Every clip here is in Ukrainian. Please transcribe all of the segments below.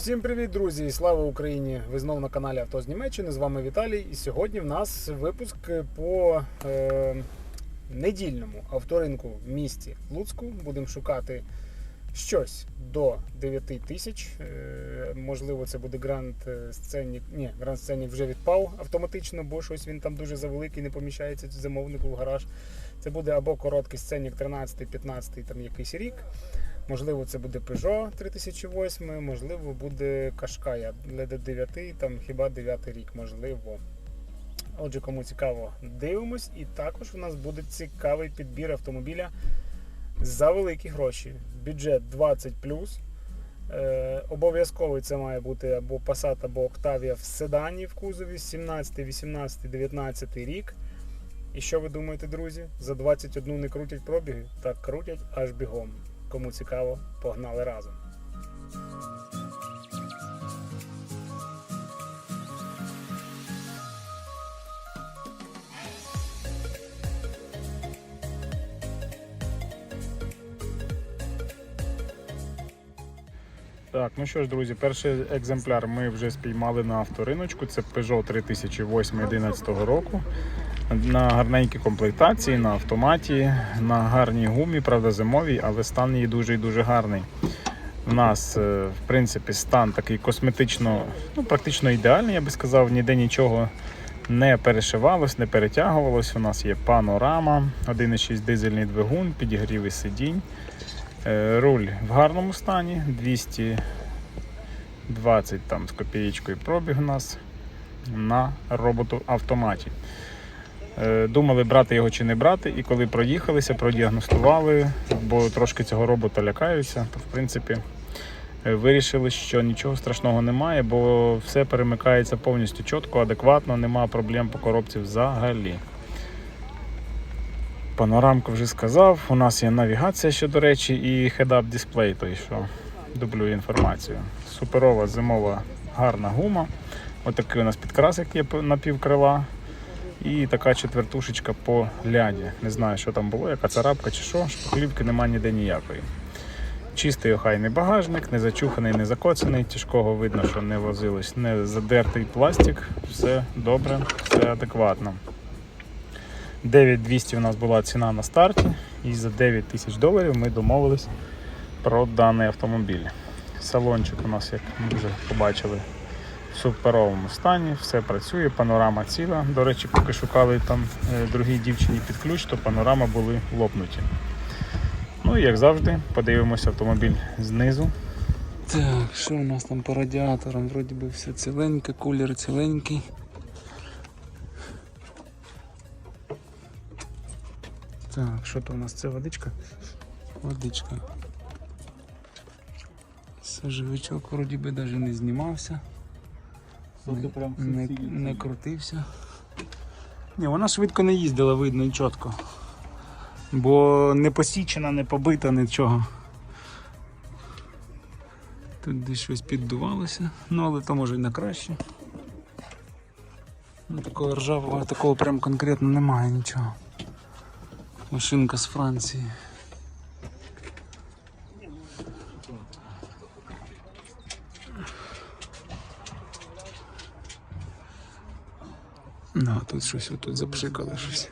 Всім привіт, друзі! і Слава Україні! Ви знову на каналі Авто з Німеччини. З вами Віталій. І сьогодні в нас випуск по е, недільному авторинку в місті Луцьку. Будемо шукати щось до 9 тисяч. Е, можливо, це буде Grand Scenic. Ні, Grand Scenic вже відпав автоматично, бо щось він там дуже завеликий, не поміщається замовнику в гараж. Це буде або короткий Scenic 13, 15, там якийсь рік. Можливо, це буде Peugeot 3008, можливо, буде Qashqai Leda 9, там хіба 9 рік, можливо. Отже, кому цікаво, дивимось. І також у нас буде цікавий підбір автомобіля за великі гроші. Бюджет 20. Е, обов'язковий це має бути або Passat, або Octavia в седані в кузові 17, 18, 19 рік. І що ви думаєте, друзі? За 21 не крутять пробіги? Так крутять аж бігом. Кому цікаво, погнали разом. Так, ну що ж, друзі, перший екземпляр ми вже спіймали на авториночку. Це Peugeot 3008 11 року. На гарненькій комплектації, на автоматі, на гарній гумі, правда, зимовій, але стан її дуже і дуже гарний. У нас, е, в принципі, стан такий косметично, ну, практично ідеальний, я би сказав, ніде нічого не перешивалось, не перетягувалось. У нас є панорама, 1,6 дизельний двигун, підігріви сидінь. Е, Руль в гарному стані, 220 там з копієчкою пробіг у нас на роботу автоматі. Е, Думали, брати його чи не брати, і коли проїхалися, продіагностували, бо трошки цього робота лякаються, то в принципі е, вирішили, що нічого страшного немає, бо все перемикається повністю чітко, адекватно, немає проблем по коробці взагалі. Панорамку вже сказав. У нас є навігація ще, до речі, і head-up дисплей, той, що дублює інформацію. Суперова зимова гарна гума. Отакий у нас підкрасик є на півкрила. І така четвертушечка по ляді. Не знаю, що там було, яка царапка чи що, шпаклівки немає ніде ніякої. Чистий охайний багажник, не зачуханий, не закоцаний, тяжкого видно, що не возилось, не задертий пластик, все добре, все адекватно. 9200 у нас була ціна на старті, і за 9 тисяч доларів ми домовились про даний автомобіль. Салончик у нас, як ми вже побачили, в суперовому стані, все працює, панорама ціла. До речі, поки шукали там е, другій дівчині під ключ, то панорама були лопнуті. Ну і як завжди, подивимося автомобіль знизу. Так, що у нас там по радіаторам? Вроді би все ціленьке, кулер ціленький. Так, що то у нас це водичка? Водичка. Сажовичок вроді би навіть не знімався. Не, не, не крутився. Ні, вона швидко не їздила, видно і чітко. Бо не посічена, не побита, нічого. Тут десь щось піддувалося, ну але то може і на краще. Ну, такого ржавого, такого прям конкретно немає нічого. Машинка з Франції. Тут щось отут запшикало щось.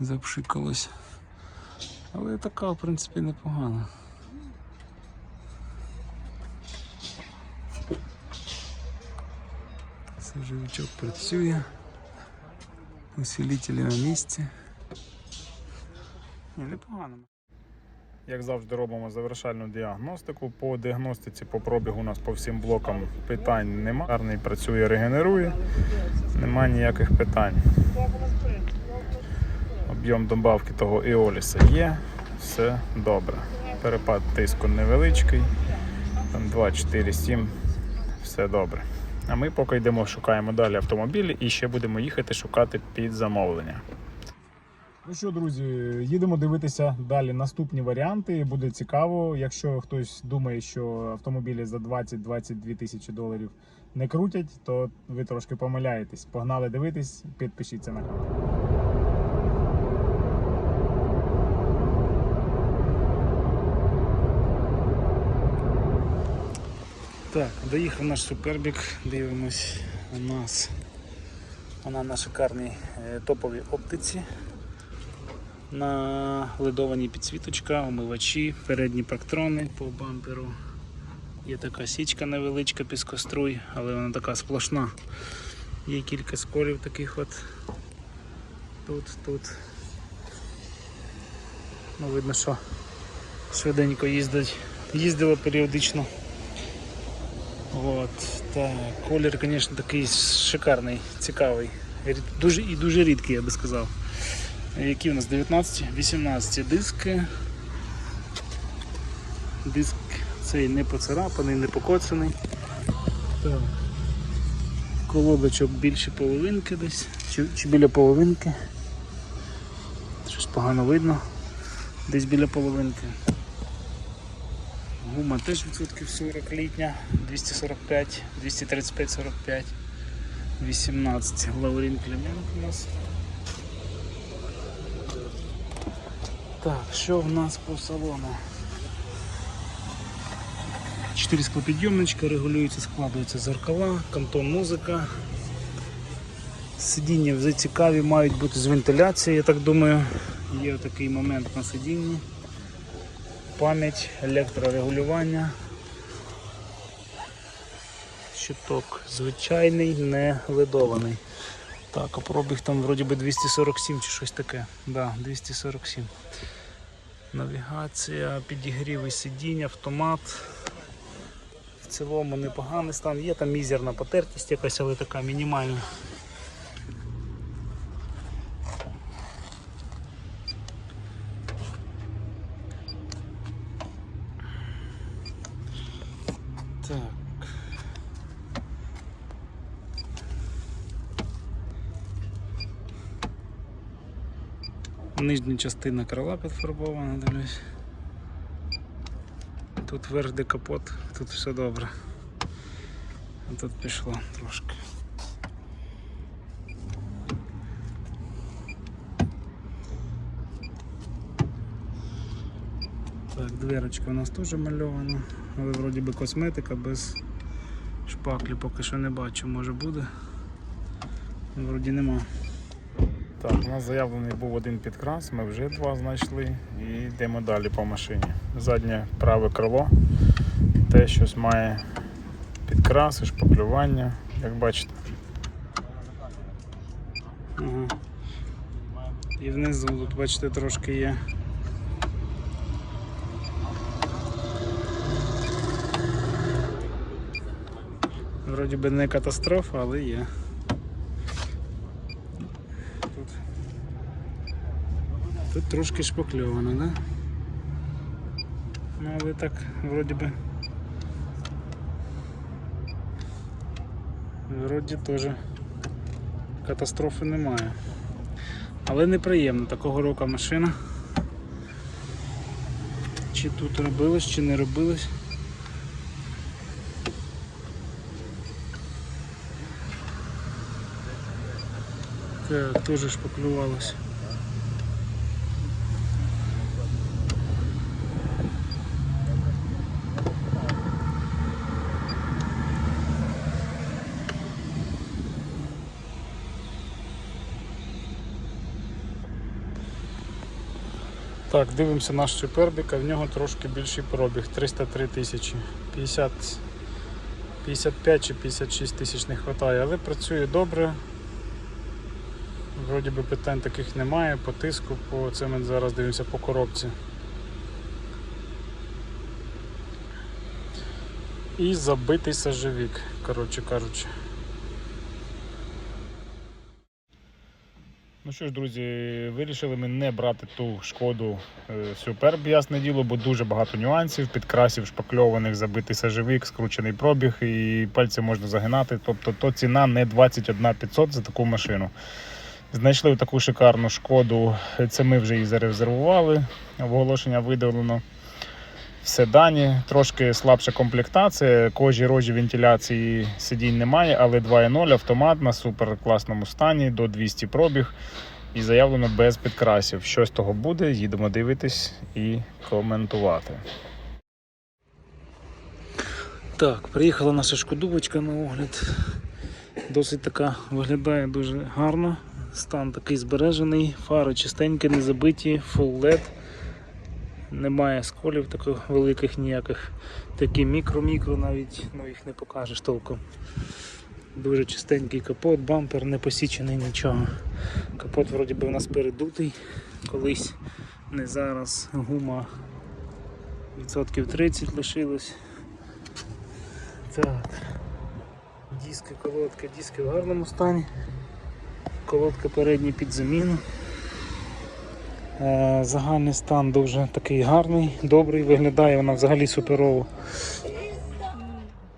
Запшикалось. Але така, в принципі, непогана. Сажовичок працює. Усилителі на місці. Непогано. Як завжди, робимо завершальну діагностику. По діагностиці по пробігу у нас по всім блокам питань немає. Гарний працює, регенерує, немає ніяких питань. Об'єм добавки того Іоліса є, все добре. Перепад тиску невеличкий, там 2, 4, 7, все добре. А ми поки йдемо, шукаємо далі автомобілі і ще будемо їхати шукати під замовлення. Ну що, друзі, їдемо дивитися далі наступні варіанти. Буде цікаво. Якщо хтось думає, що автомобілі за 20-22 тисячі доларів не крутять, то ви трошки помиляєтесь. Погнали дивитись, підпишіться на канал. Так, доїхав наш супербік, дивимось у нас. Вона на шикарній е, топовій оптиці. На ледованій підсвіточка, омивачі, передні пактрони по бамперу. Є така січка невеличка піскоструй, але вона така сплошна. Є кілька сколів таких от. Тут, тут. Ну, видно, що швиденько їздить. Їздило періодично. От, так, колір, звісно, такий шикарний, цікавий. Дуже і дуже рідкий, я би сказав. Які у нас 19, 18 диски. Диск цей не поцарапаний, не покоцаний. Так. Колодочок більше половинки десь, чи, чи біля половинки. Щось погано видно. Десь біля половинки. Гума теж відсотків 40 літня, 245, 235, 45, 18. Лаурін Клименко у нас. Так, що в нас по салону? 4 склопідйомничка, регулюються, складуються зеркала, кантон музика. Сидіння вже цікаві, мають бути з вентиляцією, я так думаю. Є такий момент на сидінні. Пам'ять, електрорегулювання. Щиток звичайний, не ледований. Так, а пробіг там вроді би 247 чи щось таке. Да, 247. Навігація, підігріви сидінь, автомат. В цілому непоганий стан. Є там мізерна потертість якась, але така мінімальна. Нижня частина крила підфарбована, дивлюсь. Тут верх де капот, тут все добре. А тут пішло трошки. Так, дверочка у нас теж мальована, але вроді би косметика без шпаклі поки що не бачу, може буде. Вроді нема. Так, у нас заявлений був один підкрас, ми вже два знайшли і йдемо далі по машині. Заднє праве крило, те щось має підкраси, шпаклювання, як бачите. Ага. І внизу тут бачите трошки є. Вроді би не катастрофа, але є. Тут, тут трошки шпакльовано, да? Ну але так, вроді би. Вроді теж катастрофи немає. Але неприємно такого року машина. Чи тут робилось, чи не робилось. Так, теж шпаклювалося. Так, дивимося наш супербік, а в нього трошки більший пробіг 303 тисячі. 50, 55 чи 56 тисяч не вистачає, але працює добре. Вроді би питань таких немає, по тиску, по це ми зараз дивимося по коробці. І забитий сажевік, коротше кажучи. Ну що ж, друзі, вирішили ми не брати ту шкоду суперб, Superb, ясне діло, бо дуже багато нюансів, підкрасів, шпакльованих, забитий сажевик, скручений пробіг і пальці можна загинати. Тобто то ціна не 21 500 за таку машину. Знайшли таку шикарну шкоду. Це ми вже її зарезервували. Оголошення видалено. В седані трошки слабша комплектація, кожі рожі вентиляції сидінь немає, але 2.0 автомат на супер класному стані до 200 пробіг і заявлено без підкрасів. Що з того буде, їдемо дивитись і коментувати. Так, приїхала наша шкодувочка на огляд. Досить така виглядає дуже гарно. Стан такий збережений, фари чистенькі, не забиті, full LED. Немає сколів таких великих ніяких. Такі мікро-мікро навіть ну, їх не покажеш толком. Дуже чистенький капот, бампер, не посічений нічого. Капот вроді би у нас передутий колись, не зараз. Гума відсотків 30 лишилось. Так. Диски, колодка, диски в гарному стані. Колодка передній під заміну. Е, Загальний стан дуже такий гарний, добрий, виглядає вона взагалі суперово.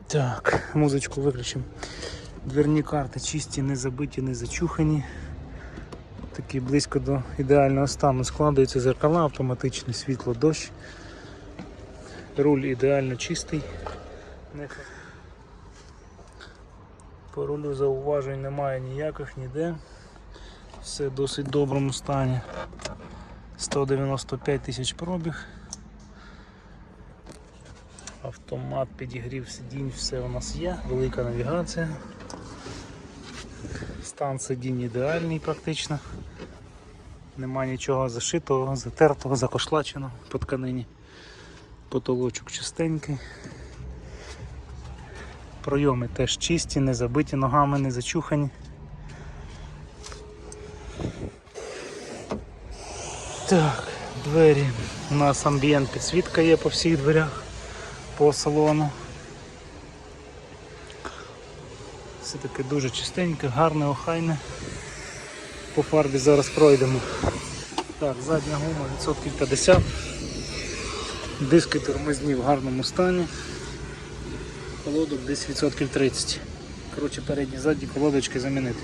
Так, музичку виключимо. Дверні карти чисті, не забиті, не зачухані. Такі близько до ідеального стану складаються зеркала, автоматичне світло, дощ. Руль ідеально чистий. По рулю зауважень немає ніяких ніде. Все в досить доброму стані. 195 тисяч пробіг. Автомат, підігрів сидінь, все у нас є, велика навігація. Стан сидінь ідеальний практично. Нема нічого зашитого, затертого, закошлаченого по тканині. Потолочок чистенький. Пройоми теж чисті, не забиті ногами, не зачухані. Так, двері. У нас амбієнт підсвітка є по всіх дверях, по салону. Все таке дуже чистеньке, гарне, охайне. По фарбі зараз пройдемо. Так, задня гума відсотків 50. Диски тормозні в гарному стані. Колодок десь відсотків 30. Коротше, передні задні колодочки замінити.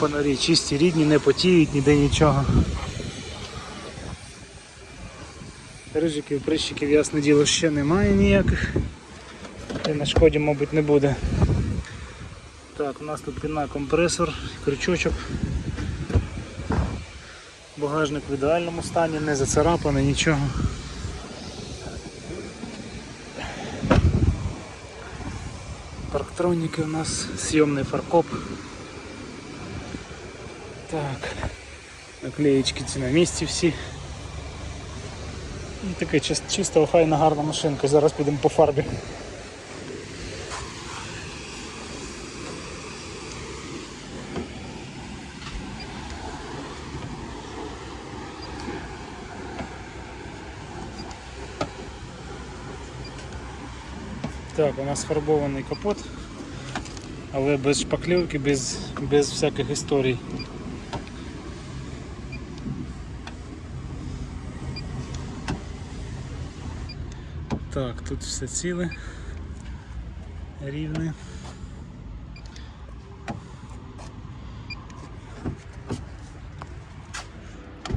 Фонарі чисті, рідні, не потіють, ніде нічого. Рижиків, прищиків, ясне діло, ще немає ніяких. І на шкоді, мабуть, не буде. Так, у нас тут піна компресор, крючочок. Багажник в ідеальному стані, не зацарапаний, нічого. Парктроніки у нас, зйомний фаркоп. Так, наклеєчки на місці всі. І така чис- чиста, охайна, гарна машинка. Зараз підемо по фарбі. Так, у нас фарбований капот, але без шпаклівки, без, без всяких історій. Так, тут все ціле, рівне.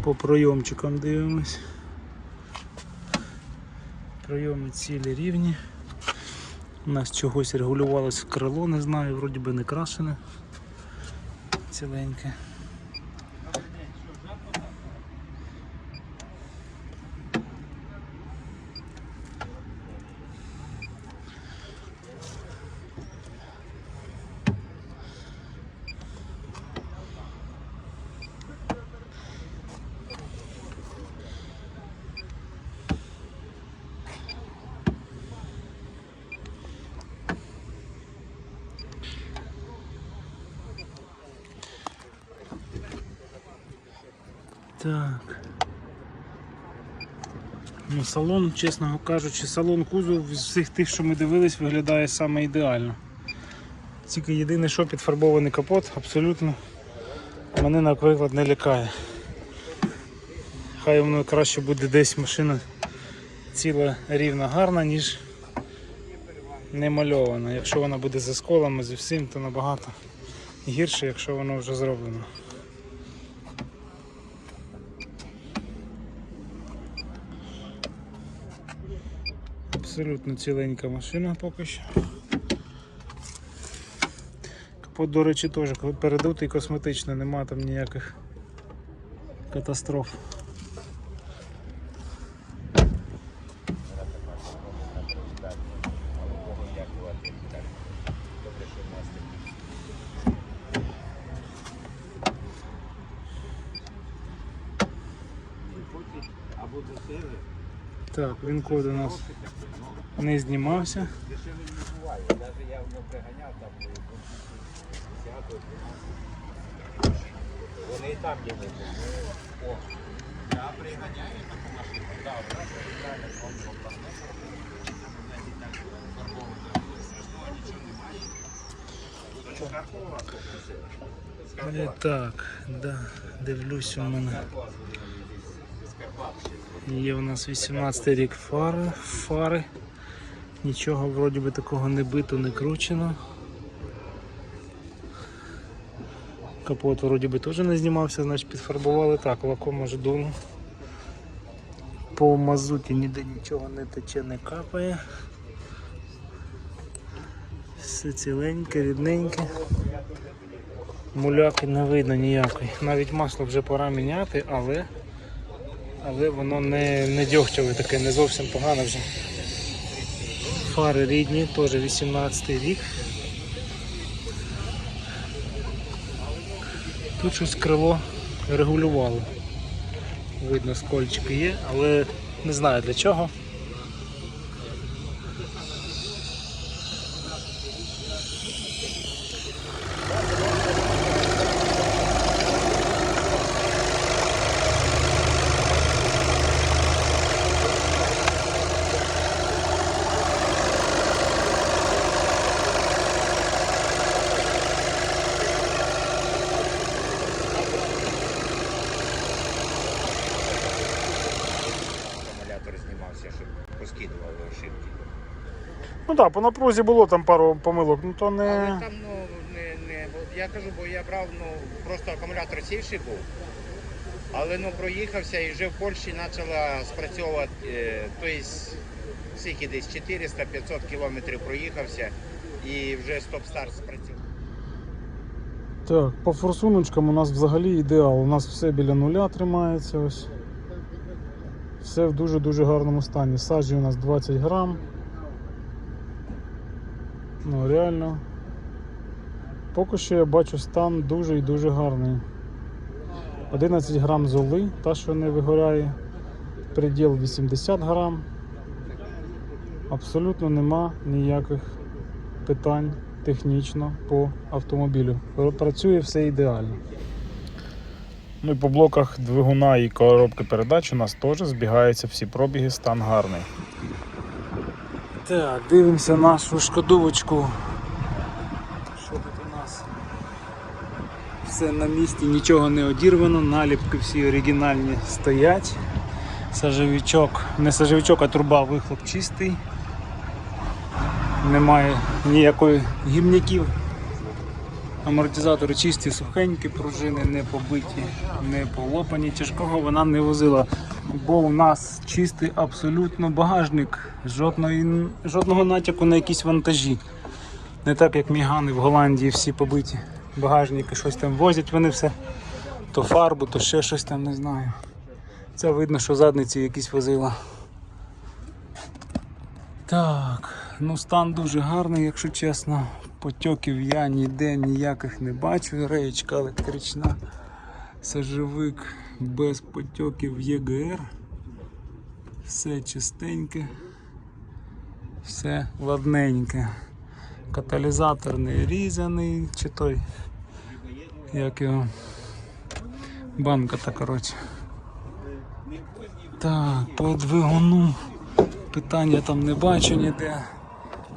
По пройомчикам дивимось. Пройоми цілі рівні. У нас чогось регулювалось крило, не знаю, вроді би не крашене. Ціленьке. Так. Ну, салон, чесно кажучи, салон кузов з всіх тих, що ми дивились, виглядає саме ідеально. Тільки єдине, що підфарбований капот, абсолютно мене, наприклад, не лякає. Хай воно краще буде десь машина ціла рівна гарна, ніж не мальована. Якщо вона буде за сколами, зі всім, то набагато гірше, якщо воно вже зроблено. Абсолютно ціленька машина поки що. Капот, до речі, теж передутий косметично, нема там ніяких катастроф. Так, він код у нас не знімався. Вони і там є О, я приганяю таку машину. Да, вона приганяє, он компонент. І так, да, дивлюсь у мене. Є у нас 18 рік фари, фари. Нічого вроді би такого не бито, не кручено. Капот вроді би теж не знімався, значить підфарбували так, лаком може дуло. По мазуті ніде нічого не тече, не капає. Все ціленьке, рідненьке. Муляки не видно ніякої. Навіть масло вже пора міняти, але, але воно не, не дьогтяве таке, не зовсім погано вже. Фари рідні, теж 18 рік. Тут щось крило регулювало. Видно, скольчики є, але не знаю для чого. Акумулятор знімався, щоб поскидували ошибки. Ну так, по напрузі було там пару помилок, ну то Але там, ну, не, не, я кажу, бо я брав, ну, просто акумулятор сівший був. Але ну проїхався і вже в Польщі почала спрацьовувати, е, тобто скільки десь 400-500 кілометрів проїхався і вже стоп-старт спрацював. Так, по форсуночкам у нас взагалі ідеал. У нас все біля нуля тримається ось. Все в дуже-дуже гарному стані. Саджі у нас 20 грам. Ну, реально. Поки що я бачу стан дуже і дуже гарний. 11 грам золи, та що не вигоряє. Приділ 80 грам. Абсолютно нема ніяких питань технічно по автомобілю. Працює все ідеально. Ну і по блоках двигуна і коробки передач у нас теж збігаються всі пробіги, стан гарний. Так, дивимося нашу шкодовочку. Що тут у нас? Все на місці, нічого не одірвано, наліпки всі оригінальні стоять. Сажевичок, не сажевичок, а труба вихлоп чистий. Немає ніякої гімняків. Амортизатори чисті, сухенькі, пружини не побиті, не полопані. Тяжкого вона не возила, бо у нас чистий абсолютно багажник. Жодної, жодного натяку на якісь вантажі. Не так як мігани в Голландії всі побиті. Багажники щось там возять, вони все. То фарбу, то ще щось там не знаю. Це видно, що задниці якісь возила. Так, ну стан дуже гарний, якщо чесно. Потьоків я ніде ніяких не бачу. Реєчка електрична. Сажевик без потьоків ЄГР. Все чистеньке. Все ладненьке. Каталізатор не різаний, чи той. Як його. Банка та коротше. Так, по двигуну питання там не бачу ніде.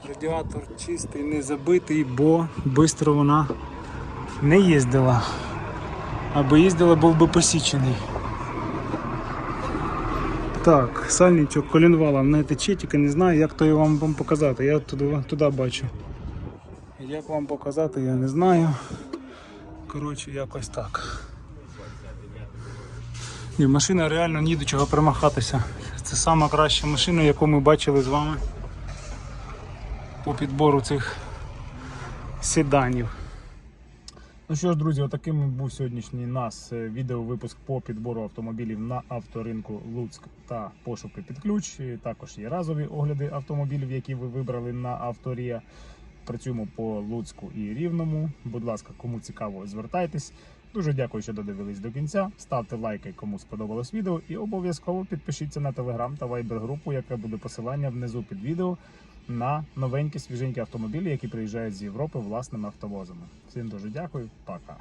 Радіатор чистий, не забитий, бо швидко вона не їздила. Аби їздила, був би посічений. Так, сальничок колінвала не тече, тільки не знаю, як то вам, вам показати. Я туди, туди бачу. Як вам показати, я не знаю. Коротше, якось так. Ні, машина реально ні до чого примахатися. Це сама краща машина, яку ми бачили з вами по підбору цих седанів. Ну що ж, друзі, отаким був сьогоднішній нас е, відеовипуск по підбору автомобілів на авторинку Луцьк та пошуки під ключ. Також є разові огляди автомобілів, які ви вибрали на авторія. Працюємо по Луцьку і Рівному. Будь ласка, кому цікаво, звертайтесь. Дуже дякую, що додивились до кінця. Ставте лайки, кому сподобалось відео, і обов'язково підпишіться на телеграм та вайбер групу, яка буде посилання внизу під відео на новенькі свіженькі автомобілі, які приїжджають з Європи власними автовозами. Всім дуже дякую, пока.